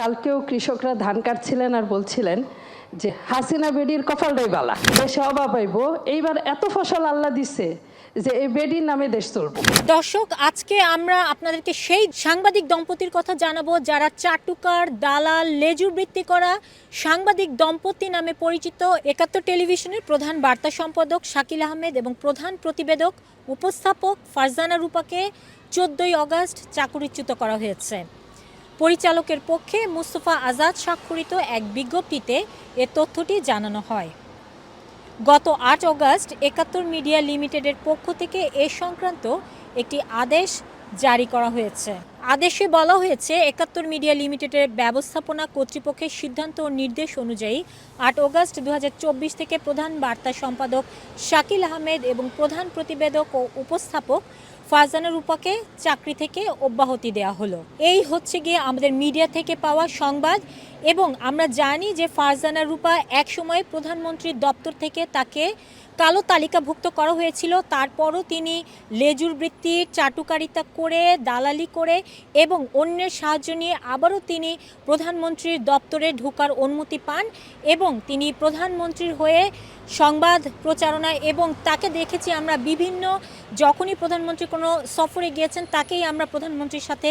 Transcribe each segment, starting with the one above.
কালকেও কৃষকরা ধান কাটছিলেন আর বলছিলেন যে, হাসিনা বেডির কপালটাই বালা, দেশে অভাব পাইব এইবার এত ফসল আল্লাহ দিছে যে এই বেডির নামে দেশ চলবো। দর্শক, আজকে আমরা আপনাদেরকে সেই সাংবাদিক দম্পতির কথা জানাব যারা চাটুকার, দালাল, লেজুর বৃত্তি করা সাংবাদিক দম্পতি নামে পরিচিত একাত্তর টেলিভিশনের প্রধান বার্তা সম্পাদক শাকিল আহমেদ এবং প্রধান প্রতিবেদক, উপস্থাপক ফারজানা রূপাকে চোদ্দই অগস্ট চাকুরিচ্যুত করা হয়েছে। পরিচালকের পক্ষে মুস্তফা আজাদ স্বাক্ষরিত এক বিজ্ঞপ্তিতে এ তথ্যটি জানানো হয়। গত আট অগস্ট একাত্তর মিডিয়া লিমিটেডের পক্ষ থেকে এ সংক্রান্ত একটি আদেশ জারি করা হয়েছে। আদেশে বলা হয়েছে, একাত্তর মিডিয়া লিমিটেডের ব্যবস্থাপনা কর্তৃপক্ষের সিদ্ধান্ত ও নির্দেশ অনুযায়ী আট অগস্ট দু থেকে প্রধান বার্তা সম্পাদক শাকিল আহমেদ এবং প্রধান প্রতিবেদক ও উপস্থাপক ফারজানা রূপাকে চাকরি থেকে অব্যাহতি দেওয়া হলো। এই হচ্ছে গিয়ে আমাদের মিডিয়া থেকে পাওয়া সংবাদ এবং আমরা জানি যে ফারজানা রূপা একসময় প্রধানমন্ত্রীর দপ্তর থেকে তাকে কালো তালিকাভুক্ত করা হয়েছিল। তারপরও তিনি লেজুর বৃত্তির চাটুকারিতা করে, দালালি করে এবং অন্যের সাহায্য নিয়ে আবারও তিনি প্রধানমন্ত্রীর দপ্তরে ঢোকার অনুমতি পান এবং তিনি প্রধানমন্ত্রীর হয়ে সংবাদ প্রচারণা এবং তাকে দেখেছি আমরা বিভিন্ন, যখনই প্রধানমন্ত্রী কোনো সফরে গিয়েছেন, তাকেই আমরা প্রধানমন্ত্রীর সাথে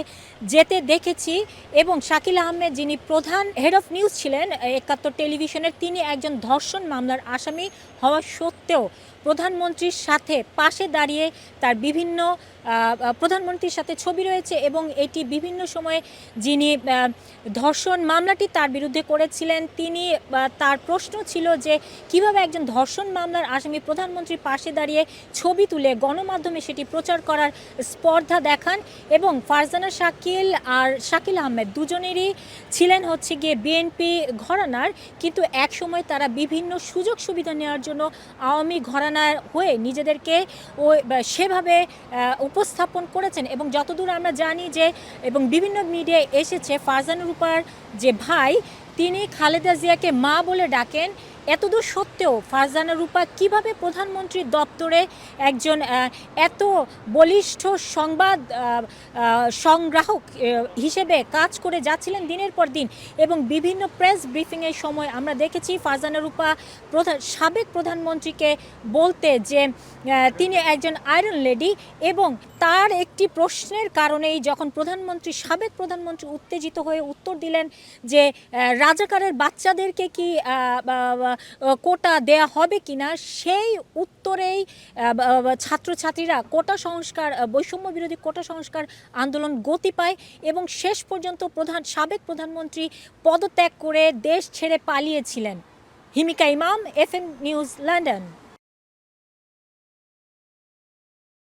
যেতে দেখেছি। এবং শাকিল আহমেদ যিনি প্রধান হেড অফ নিউজ ছিলেন, একাত্তর টেলিভিশনের, তিনি একজন ধর্ষণ মামলার আসামি হওয়া সত্ত্বেও প্রধানমন্ত্রীর সাথে পাশে দাঁড়িয়ে তার বিভিন্ন প্রধানমন্ত্রীর সাথে ছবি রয়েছে এবং এটি বিভিন্ন সময়ে যিনি ধর্ষণ মামলাটি তার বিরুদ্ধে করেছিলেন, তিনি তার প্রশ্ন ছিল যে কীভাবে একজন ধর্ষণ মামলার আসামি প্রধানমন্ত্রীর পাশে দাঁড়িয়ে ছবি তুলে গণমাধ্যমে সেটি প্রচার করার স্পর্ধা দেখান এবং ফারজানা, শাকিল আর শাকিল আহমেদ দুজনেরই ছিলেন হচ্ছে গিয়ে বিএনপি ঘরানার, কিন্তু এক সময় তারা বিভিন্ন সুযোগ সুবিধা নেওয়ার জন্য আওয়ামী ঘরানার হয়ে নিজেদেরকে ও সেভাবে উপস্থাপন করেছেন এবং যতদূর আমরা জানি যে এবং বিভিন্ন মিডিয়ায় এসেছে, ফারজান রূপার যে ভাই, তিনি খালেদা জিয়াকে মা বলে ডাকেন এতদূর সত্ত্বেও ফারজানা রূপা কীভাবে প্রধানমন্ত্রীর দপ্তরে একজন এত বলিষ্ঠ সংবাদ সংগ্রাহক হিসেবে কাজ করে যাচ্ছিলেন দিনের পর দিন এবং বিভিন্ন প্রেস ব্রিফিংয়ের সময় আমরা দেখেছি ফারজানা রূপা প্রধান, সাবেক প্রধানমন্ত্রীকে বলতে যে তিনি একজন আয়রন লেডি এবং তার একটি প্রশ্নের কারণেই যখন প্রধানমন্ত্রী, সাবেক প্রধানমন্ত্রী উত্তেজিত হয়ে উত্তর দিলেন যে রাজাকারের বাচ্চাদেরকে কি কোটা দেয়া হবে কিনা সেই উত্তরেই ছাত্রছাত্রীরা কোটা সংস্কার বৈষম্য বিরোধী কোটা সংস্কার আন্দোলন গতি পায় এবং শেষ পর্যন্ত প্রধান, সাবেক প্রধানমন্ত্রী পদত্যাগ করে দেশ ছেড়ে পালিয়েছিলেন। হিমিকা ইমাম এফ এম নিউজ, লন্ডন।